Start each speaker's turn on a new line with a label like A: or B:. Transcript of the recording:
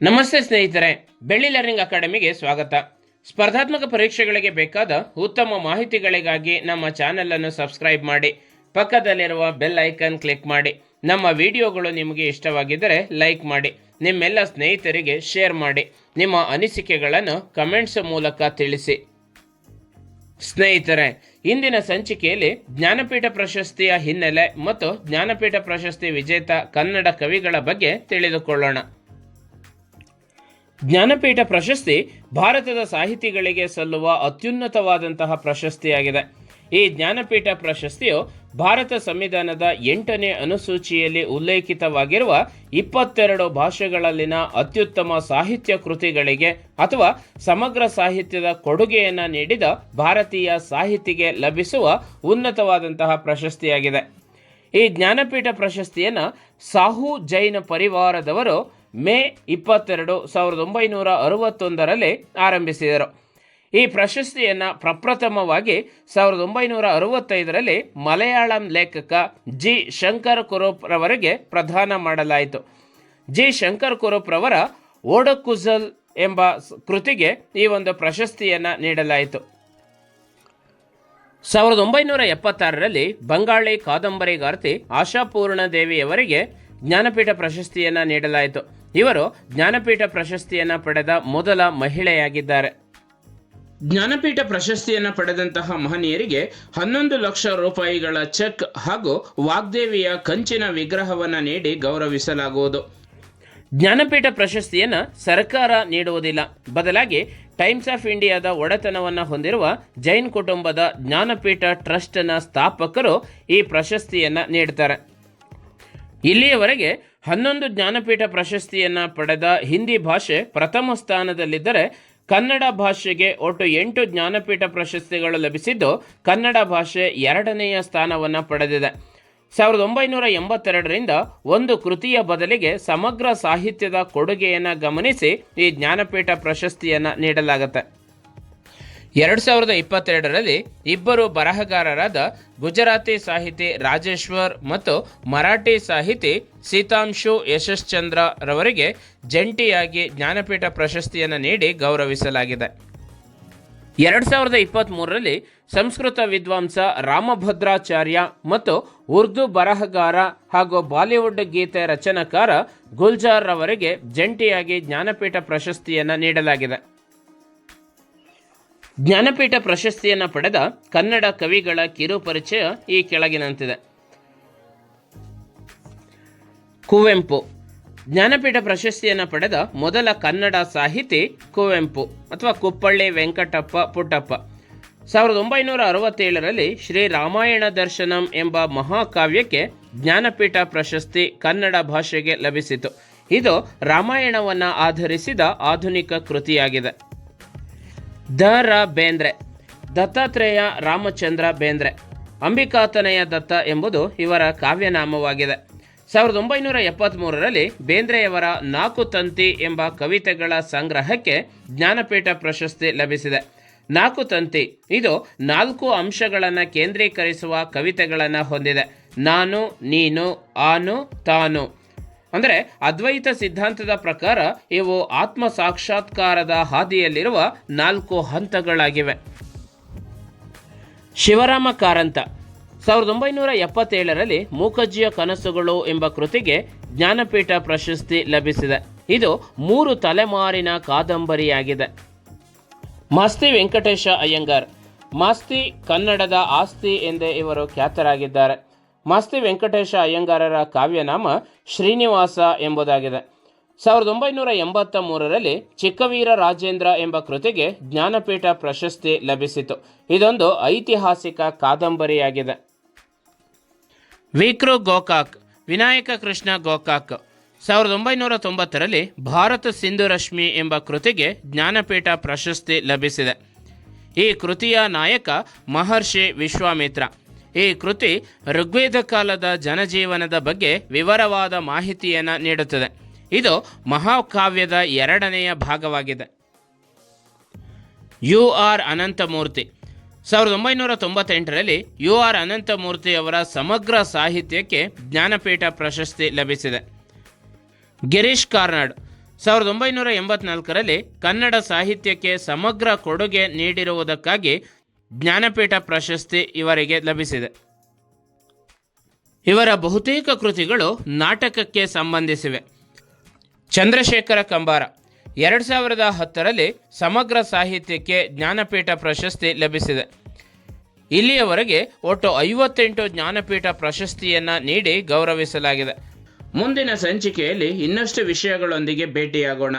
A: ನಮಸ್ತೆ ಸ್ನೇಹಿತರೆ, ಬೆಳ್ಳಿ ಲರ್ನಿಂಗ್ ಅಕಾಡೆಮಿಗೆ ಸ್ವಾಗತ. ಸ್ಪರ್ಧಾತ್ಮಕ ಪರೀಕ್ಷೆಗಳಿಗೆ ಬೇಕಾದ ಉತ್ತಮ ಮಾಹಿತಿಗಳಿಗಾಗಿ ನಮ್ಮ ಚಾನೆಲ್ ಅನ್ನು ಸಬ್ಸ್ಕ್ರೈಬ್ ಮಾಡಿ, ಪಕ್ಕದಲ್ಲಿರುವ ಬೆಲ್ ಐಕನ್ ಕ್ಲಿಕ್ ಮಾಡಿ. ನಮ್ಮ ವಿಡಿಯೋಗಳು ನಿಮಗೆ ಇಷ್ಟವಾಗಿದ್ದರೆ ಲೈಕ್ ಮಾಡಿ, ನಿಮ್ಮೆಲ್ಲ ಸ್ನೇಹಿತರಿಗೆ ಶೇರ್ ಮಾಡಿ, ನಿಮ್ಮ ಅನಿಸಿಕೆಗಳನ್ನು ಕಮೆಂಟ್ಸ್ ಮೂಲಕ ತಿಳಿಸಿ. ಸ್ನೇಹಿತರೆ, ಇಂದಿನ ಸಂಚಿಕೆಯಲ್ಲಿ ಜ್ಞಾನಪೀಠ ಪ್ರಶಸ್ತಿಯ ಹಿನ್ನೆಲೆ ಮತ್ತು ಜ್ಞಾನಪೀಠ ಪ್ರಶಸ್ತಿ ವಿಜೇತ ಕನ್ನಡ ಕವಿಗಳ ಬಗ್ಗೆ ತಿಳಿದುಕೊಳ್ಳೋಣ. ಜ್ಞಾನಪೀಠ ಪ್ರಶಸ್ತಿ ಭಾರತದ ಸಾಹಿತಿಗಳಿಗೆ ಸಲ್ಲುವ ಅತ್ಯುನ್ನತವಾದಂತಹ ಪ್ರಶಸ್ತಿಯಾಗಿದೆ. ಈ ಜ್ಞಾನಪೀಠ ಪ್ರಶಸ್ತಿಯು ಭಾರತ ಸಂವಿಧಾನದ ಎಂಟನೇ ಅನುಸೂಚಿಯಲ್ಲಿ ಉಲ್ಲೇಖಿತವಾಗಿರುವ ಇಪ್ಪತ್ತೆರಡು ಭಾಷೆಗಳಲ್ಲಿನ ಅತ್ಯುತ್ತಮ ಸಾಹಿತ್ಯ ಕೃತಿಗಳಿಗೆ ಅಥವಾ ಸಮಗ್ರ ಸಾಹಿತ್ಯದ ಕೊಡುಗೆಯನ್ನು ನೀಡಿದ ಭಾರತೀಯ ಸಾಹಿತಿಗೆ ಲಭಿಸುವ ಉನ್ನತವಾದಂತಹ ಪ್ರಶಸ್ತಿಯಾಗಿದೆ. ಈ ಜ್ಞಾನಪೀಠ ಪ್ರಶಸ್ತಿಯನ್ನು ಸಾಹು ಜೈನ ಪರಿವಾರದವರು ಮೇ ಇಪ್ಪತ್ತೆರಡು ಸಾವಿರದ ಒಂಬೈನೂರ ಅರವತ್ತೊಂದರಲ್ಲಿ ಆರಂಭಿಸಿದರು. ಈ ಪ್ರಶಸ್ತಿಯನ್ನು ಪ್ರಪ್ರಥಮವಾಗಿ ಸಾವಿರದ ಒಂಬೈನೂರ ಅರವತ್ತೈದರಲ್ಲಿ ಮಲಯಾಳಂ ಲೇಖಕ ಜಿ. ಶಂಕರ್ ಕುರೂಪ್ ರವರಿಗೆ ಪ್ರದಾನ ಮಾಡಲಾಯಿತು. ಜಿ. ಶಂಕರ್ ಕುರೂಪ್ ರವರ ಓಡಕುಜಲ್ ಎಂಬ ಕೃತಿಗೆ ಈ ಒಂದು ಪ್ರಶಸ್ತಿಯನ್ನು ನೀಡಲಾಯಿತು. ಸಾವಿರದ ಒಂಬೈನೂರ ಎಪ್ಪತ್ತಾರರಲ್ಲಿ ಬಂಗಾಳಿ ಕಾದಂಬರಿಗಾರ್ತಿ ಆಶಾಪೂರ್ಣ ದೇವಿಯವರಿಗೆ ಜ್ಞಾನಪೀಠ ಪ್ರಶಸ್ತಿಯನ್ನು ನೀಡಲಾಯಿತು. ಇವರು ಜ್ಞಾನಪೀಠ ಪ್ರಶಸ್ತಿಯನ್ನು ಪಡೆದ ಮೊದಲ ಮಹಿಳೆಯಾಗಿದ್ದಾರೆ. ಜ್ಞಾನಪೀಠ ಪ್ರಶಸ್ತಿಯನ್ನು ಪಡೆದಂತಹ ಮಹನೀಯರಿಗೆ ಹನ್ನೊಂದು ಲಕ್ಷ ರೂಪಾಯಿಗಳ ಚೆಕ್ ಹಾಗೂ ವಾಗ್ದೇವಿಯ ಕಂಚಿನ ವಿಗ್ರಹವನ್ನು ನೀಡಿ ಗೌರವಿಸಲಾಗುವುದು. ಜ್ಞಾನಪೀಠ ಪ್ರಶಸ್ತಿಯನ್ನು ಸರ್ಕಾರ ನೀಡುವುದಿಲ್ಲ. ಬದಲಾಗಿ ಟೈಮ್ಸ್ ಆಫ್ ಇಂಡಿಯಾದ ಒಡೆತನವನ್ನು ಹೊಂದಿರುವ ಜೈನ್ ಕುಟುಂಬದ ಜ್ಞಾನಪೀಠ ಟ್ರಸ್ಟ್ನ ಸ್ಥಾಪಕರು ಈ ಪ್ರಶಸ್ತಿಯನ್ನು ನೀಡ್ತಾರೆ. ಇಲ್ಲಿಯವರೆಗೆ ಹನ್ನೊಂದು ಜ್ಞಾನಪೀಠ ಪ್ರಶಸ್ತಿಯನ್ನು ಪಡೆದ ಹಿಂದಿ ಭಾಷೆ ಪ್ರಥಮ ಸ್ಥಾನದಲ್ಲಿದ್ದರೆ ಕನ್ನಡ ಭಾಷೆಗೆ ಒಟ್ಟು ಎಂಟು ಜ್ಞಾನಪೀಠ ಪ್ರಶಸ್ತಿಗಳು ಲಭಿಸಿದ್ದು ಕನ್ನಡ ಭಾಷೆ ಎರಡನೆಯ ಸ್ಥಾನವನ್ನು ಪಡೆದಿದೆ. ಸಾವಿರದ ಒಂಬೈನೂರ ಎಂಬತ್ತೆರಡರಿಂದ ಒಂದು ಕೃತಿಯ ಬದಲಿಗೆ ಸಮಗ್ರ ಸಾಹಿತ್ಯದ ಕೊಡುಗೆಯನ್ನು ಗಮನಿಸಿ ಈ ಜ್ಞಾನಪೀಠ ಪ್ರಶಸ್ತಿಯನ್ನು ನೀಡಲಾಗುತ್ತೆ. ಎರಡು ಸಾವಿರದ ಇಪ್ಪತ್ತೆರಡರಲ್ಲಿ ಇಬ್ಬರು ಬರಹಗಾರರಾದ ಗುಜರಾತಿ ಸಾಹಿತಿ ರಾಜೇಶ್ವರ್ ಮತ್ತು ಮರಾಠಿ ಸಾಹಿತಿ ಸೀತಾಂಶು ಯಶಶ್ಚಂದ್ರ ರವರಿಗೆ ಜಂಟಿಯಾಗಿ ಜ್ಞಾನಪೀಠ ಪ್ರಶಸ್ತಿಯನ್ನು ನೀಡಿ ಗೌರವಿಸಲಾಗಿದೆ. ಎರಡು ಸಾವಿರದ ಇಪ್ಪತ್ತ್ಮೂರರಲ್ಲಿ ಸಂಸ್ಕೃತ ವಿದ್ವಾಂಸ ರಾಮಭದ್ರಾಚಾರ್ಯ ಮತ್ತು ಉರ್ದು ಬರಹಗಾರ ಹಾಗೂ ಬಾಲಿವುಡ್ ಗೀತೆ ರಚನಕಾರ ಗುಲ್ಜಾರ್ ರವರಿಗೆ ಜಂಟಿಯಾಗಿ ಜ್ಞಾನಪೀಠ ಪ್ರಶಸ್ತಿಯನ್ನು ನೀಡಲಾಗಿದೆ. ಜ್ಞಾನಪೀಠ ಪ್ರಶಸ್ತಿಯನ್ನು ಪಡೆದ ಕನ್ನಡ ಕವಿಗಳ ಕಿರು ಪರಿಚಯ ಈ ಕೆಳಗಿನಂತಿದೆ. ಕುವೆಂಪು. ಜ್ಞಾನಪೀಠ ಪ್ರಶಸ್ತಿಯನ್ನು ಪಡೆದ ಮೊದಲ ಕನ್ನಡ ಸಾಹಿತಿ ಕುವೆಂಪು ಅಥವಾ ಕುಪ್ಪಳ್ಳಿ ವೆಂಕಟಪ್ಪ ಪುಟ್ಟಪ್ಪ. ಸಾವಿರದ ಒಂಬೈನೂರ ಅರವತ್ತೇಳರಲ್ಲಿ ಶ್ರೀ ರಾಮಾಯಣ ದರ್ಶನಂ ಎಂಬ ಮಹಾಕಾವ್ಯಕ್ಕೆ ಜ್ಞಾನಪೀಠ ಪ್ರಶಸ್ತಿ ಕನ್ನಡ ಭಾಷೆಗೆ ಲಭಿಸಿತು. ಇದು ರಾಮಾಯಣವನ್ನು ಆಧರಿಸಿದ ಆಧುನಿಕ ಕೃತಿಯಾಗಿದೆ. ದ ರಾ ಬೇಂದ್ರೆ ದತ್ತಾತ್ರೇಯ ರಾಮಚಂದ್ರ ಬೇಂದ್ರೆ. ಅಂಬಿಕಾತನಯ ದತ್ತ ಎಂಬುದು ಇವರ ಕಾವ್ಯನಾಮವಾಗಿದೆ. ಸಾವಿರದ ಒಂಬೈನೂರ ಎಪ್ಪತ್ತ್ಮೂರರಲ್ಲಿ ಬೇಂದ್ರೆಯವರ ನಾಲ್ಕು ತಂತಿ ಎಂಬ ಕವಿತೆಗಳ ಸಂಗ್ರಹಕ್ಕೆ ಜ್ಞಾನಪೀಠ ಪ್ರಶಸ್ತಿ ಲಭಿಸಿದೆ. ನಾಲ್ಕು ತಂತಿ, ಇದು ನಾಲ್ಕು ಅಂಶಗಳನ್ನು ಕೇಂದ್ರೀಕರಿಸುವ ಕವಿತೆಗಳನ್ನು ಹೊಂದಿದೆ. ನಾನು, ನೀನು, ಆನು, ತಾನು. ಅಂದರೆ ಅದ್ವೈತ ಸಿದ್ಧಾಂತದ ಪ್ರಕಾರ ಇವು ಆತ್ಮ ಸಾಕ್ಷಾತ್ಕಾರದ ಹಾದಿಯಲ್ಲಿರುವ ನಾಲ್ಕು ಹಂತಗಳಾಗಿವೆ. ಶಿವರಾಮ ಕಾರಂತ. ಸಾವಿರದ ಒಂಬೈನೂರ ಎಪ್ಪತ್ತೇಳರಲ್ಲಿ ಮೂಕಜ್ಜಿಯ ಕನಸುಗಳು ಎಂಬ ಕೃತಿಗೆ ಜ್ಞಾನಪೀಠ ಪ್ರಶಸ್ತಿ ಲಭಿಸಿದೆ. ಇದು ಮೂರು ತಲೆಮಾರಿನ ಕಾದಂಬರಿಯಾಗಿದೆ. ಮಾಸ್ತಿ ವೆಂಕಟೇಶ ಅಯ್ಯಂಗಾರ್. ಮಾಸ್ತಿ ಕನ್ನಡದ ಆಸ್ತಿ ಎಂದೇ ಇವರು ಖ್ಯಾತರಾಗಿದ್ದಾರೆ. ಮಾಸ್ತಿ ವೆಂಕಟೇಶ ಅಯ್ಯಂಗಾರರ ಕಾವ್ಯನಾಮ ಶ್ರೀನಿವಾಸ ಎಂಬುದಾಗಿದೆ. ಸಾವಿರದ ಒಂಬೈನೂರ ಎಂಬತ್ತ ಮೂರರಲ್ಲಿ ಚಿಕ್ಕವೀರ ರಾಜೇಂದ್ರ ಎಂಬ ಕೃತಿಗೆ ಜ್ಞಾನಪೀಠ ಪ್ರಶಸ್ತಿ ಲಭಿಸಿತು. ಇದೊಂದು ಐತಿಹಾಸಿಕ ಕಾದಂಬರಿಯಾಗಿದೆ. ವಿಕ್ರು ಗೋಕಾಕ್, ವಿನಾಯಕ ಕೃಷ್ಣ ಗೋಕಾಕ್. ಸಾವಿರದ ಒಂಬೈನೂರ ತೊಂಬತ್ತರಲ್ಲಿ ಭಾರತ ಸಿಂಧು ರಶ್ಮಿ ಎಂಬ ಕೃತಿಗೆ ಜ್ಞಾನಪೀಠ ಪ್ರಶಸ್ತಿ ಲಭಿಸಿದೆ. ಈ ಕೃತಿಯ ನಾಯಕ ಮಹರ್ಷಿ ವಿಶ್ವಾಮಿತ್ರ. ಈ ಕೃತಿ ಋಗ್ವೇದ ಕಾಲದ ಜನಜೀವನದ ಬಗ್ಗೆ ವಿವರವಾದ ಮಾಹಿತಿಯನ್ನು ನೀಡುತ್ತದೆ. ಇದು ಮಹಾಕಾವ್ಯದ ಎರಡನೆಯ ಭಾಗವಾಗಿದೆ. U R Ananthamurthy. ಸಾವಿರದ ಒಂಬೈನೂರ ತೊಂಬತ್ತೆಂಟರಲ್ಲಿ ಯು ಆರ್ ಅನಂತಮೂರ್ತಿ ಅವರ ಸಮಗ್ರ ಸಾಹಿತ್ಯಕ್ಕೆ ಜ್ಞಾನಪೀಠ ಪ್ರಶಸ್ತಿ ಲಭಿಸಿದೆ. ಗಿರೀಶ್ ಕಾರ್ನಾಡ್. ಸಾವಿರದ ಒಂಬೈನೂರ ಎಂಬತ್ನಾಲ್ಕರಲ್ಲಿ ಕನ್ನಡ ಸಾಹಿತ್ಯಕ್ಕೆ ಸಮಗ್ರ ಕೊಡುಗೆ ನೀಡಿರುವುದಕ್ಕಾಗಿ ಜ್ಞಾನಪೀಠ ಪ್ರಶಸ್ತಿ ಇವರಿಗೆ ಲಭಿಸಿದೆ. ಇವರ ಬಹುತೇಕ ಕೃತಿಗಳು ನಾಟಕಕ್ಕೆ ಸಂಬಂಧಿಸಿವೆ. ಚಂದ್ರಶೇಖರ ಕಂಬಾರ ಎರಡು ಸಾವಿರದ ಹತ್ತರಲ್ಲಿ ಸಮಗ್ರ ಸಾಹಿತ್ಯಕ್ಕೆ ಜ್ಞಾನಪೀಠ ಪ್ರಶಸ್ತಿ ಲಭಿಸಿದೆ. ಇಲ್ಲಿಯವರೆಗೆ ಒಟ್ಟು ಐವತ್ತೆಂಟು ಜ್ಞಾನಪೀಠ ಪ್ರಶಸ್ತಿಯನ್ನು ನೀಡಿ ಗೌರವಿಸಲಾಗಿದೆ. ಮುಂದಿನ ಸಂಚಿಕೆಯಲ್ಲಿ ಇನ್ನಷ್ಟು ವಿಷಯಗಳೊಂದಿಗೆ ಭೇಟಿಯಾಗೋಣ.